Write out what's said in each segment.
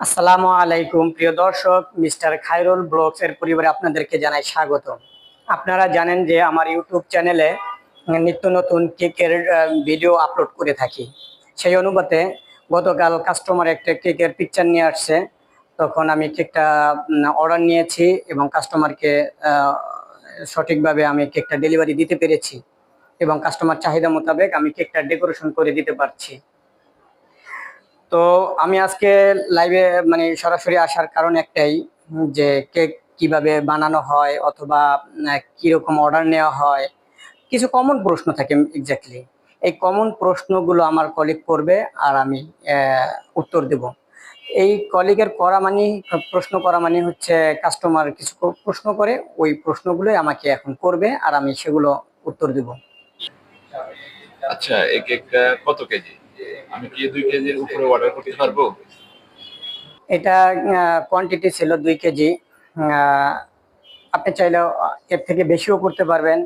আসসালামু আলাইকুম, প্রিয় দর্শক, মিস্টার খায়রুল ব্লগস এর পরিবারে আপনাদেরকে জানাই স্বাগত আপনারা জানেন যে আমার ইউটিউব চ্যানেলে নিত্য নতুন কেকের ভিডিও আপলোড করে থাকি। সেই অনুপাতে গতকাল কাস্টমার একটা কেকের পিকচার নিয়ে আসছে। তখন আমি কেকটা অর্ডার নিয়েছি এবং কাস্টমারকে সঠিকভাবে আমি কেকটা ডেলিভারি দিতে পেরেছি এবং কাস্টমার চাহিদা মোতাবেক আমি কেকটা ডেকোরেশন করে দিতে পারছি। তো আমি আজকে লাইভে মানে সরাসরি আসার কারণ একটাই, যে কেক কীভাবে বানানো হয় অথবা কীরকম অর্ডার নেওয়া হয়, কিছু কমন প্রশ্ন থাকে এক্স্যাক্টলি এই কমন প্রশ্নগুলো আমার কলিগ করবে আর আমি উত্তর দেব। এই কলিগের করা মানে প্রশ্ন করা মানে হচ্ছে কাস্টমার কিছু প্রশ্ন করে, ওই প্রশ্নগুলোই আমাকে এখন করবে আর আমি সেগুলো উত্তর দেব। আচ্ছা এই কেকটা কত কেজি? আমি কি দুই কেজির উপরে অর্ডার করতে পারব? এটা কোয়ান্টিটি ছিল দুই কেজি। আপনি চাইলে এর থেকে বেশিও করতে পারবেন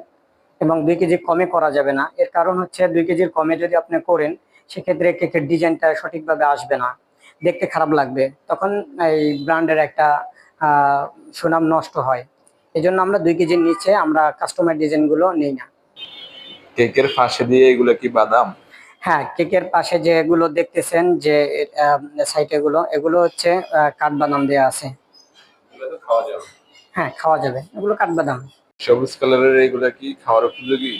এবং দুই কেজি কমে করা যাবে না। এর কারণ হচ্ছে দুই কেজির কমে যদি আপনি করেন সেক্ষেত্রে কেকের ডিজাইনটা সঠিকভাবে আসবে না। দেখতে খারাপ লাগবে। তখন এই ব্র্যান্ডের একটা সুনাম নষ্ট হয়। এই জন্য আমরা দুই কেজির নিচে আমরা কাস্টমার ডিজাইনগুলো নিই না। কেকের ফাঁসে দিয়ে এগুলো কি বাদাম? হ্যাঁ কেকের পাশে যে এগুলো দেখতেছেন যে সাইট এগুলো এগুলো হচ্ছে কাঠবাদাম দেওয়া আছে। হ্যাঁ খাওয়া যাবে। এগুলো কাঠবাদাম। সবুজ কালারের এগুলো কি খাওয়ার উপযোগী?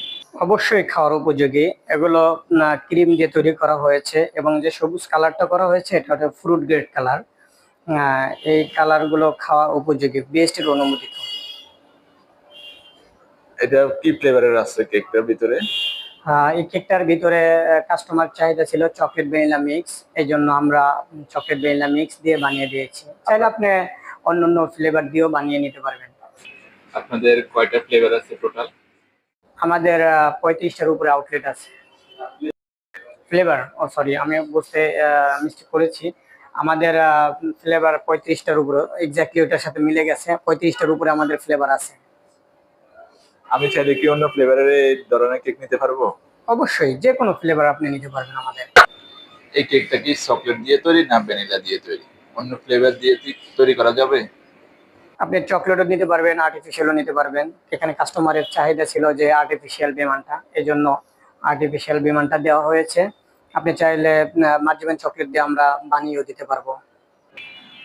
অবশ্যই খাওয়ার উপযোগী। এগুলো ক্রিম দিয়ে তৈরি করা হয়েছে এবং যে সবুজ কালারটা করা হয়েছে এটা হচ্ছে ফ্রুট গ্রেড কালার এই কালারগুলো খাওয়া উপযোগী বেস্টের অনুমোদিত। এটা কি ফ্লেভারের আছে কেকটার ভিতরে? এই কেকটার ভিতরে কাস্টমার চাহিদা ছিল চকলেট ভ্যানিলা মিক্স এই জন্য আমরা চকলেট ভ্যানিলা মিক্স দিয়ে বানিয়ে দিয়েছি। চাইলে আপনি অন্য অন্য ফ্লেভার দিয়েও বানিয়ে নিতে পারবেন। আপনাদের কয়টা ফ্লেভার আছে টোটাল আমাদের পঁয়ত্রিশটার উপরে আউটলেট আছে। ফ্লেভার ও সরি আমি বুঝতে মিস্টেক করেছি। আমাদের ফ্লেভার পঁয়ত্রিশটার উপরে এক্স্যাক্টলি ওটার সাথে মিলে গেছে পঁয়ত্রিশটার উপরে আমাদের ফ্লেভার আছে। আমি চাইলে কি অন্য ফ্লেভারের এই ধরনের কেক নিতে পারব? অবশ্যই যে কোনো ফ্লেভার আপনি নিতে পারবেন আমাদের। এই কেকটা কি চকলেট দিয়ে তৈরি না ভ্যানিলা দিয়ে তৈরি? অন্য ফ্লেভার দিয়ে কি তৈরি করা যাবে? আপনি চকলেটও নিতে পারবেন আর্টিফিশিয়ালও নিতে পারবেন। এখানে কাস্টমারের চাহিদা ছিল যে আর্টিফিশিয়াল বিমানটা এই জন্য আর্টিফিশিয়াল বিমানটা দেওয়া হয়েছে। আপনি চাইলে মার্জিমেন্ট চকলেট দিয়ে আমরা বানিয়েও দিতে পারব।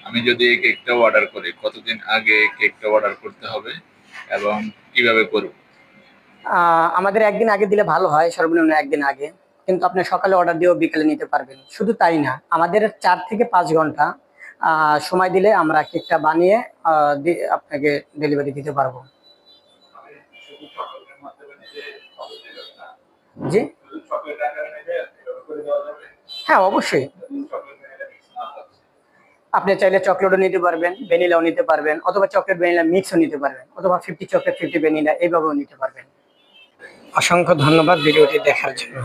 আমি যদি এই কেকটা অর্ডার করি কতদিন আগে কেকটা অর্ডার করতে হবে? এবং কীভাবে করব? আহ, আমাদের একদিন আগে দিলে ভালো হয় সর্বনিম্ন একদিন আগে। কিন্তু আপনি সকালে অর্ডার দিয়েও বিকেলে নিতে পারবেন। শুধু তাই না আমাদের চার থেকে পাঁচ ঘণ্টা আহ, সময় দিলে আমরা কেকটা বানিয়ে আহ, আপনাকে ডেলিভারি দিতে পারব। জি? হ্যাঁ অবশ্যই। আপনি চাইলে চকলেটও নিতে পারবেন ভ্যানিলাও নিতে পারবেন, অথবা চকলেট ভ্যানিলা মিক্সও নিতে পারবেন, অথবা ফিফটি চকলেট ফিফটি ভ্যানিলা এইভাবেও নিতে পারবেন। অসংখ্য ধন্যবাদ ভিডিওটি দেখার জন্য।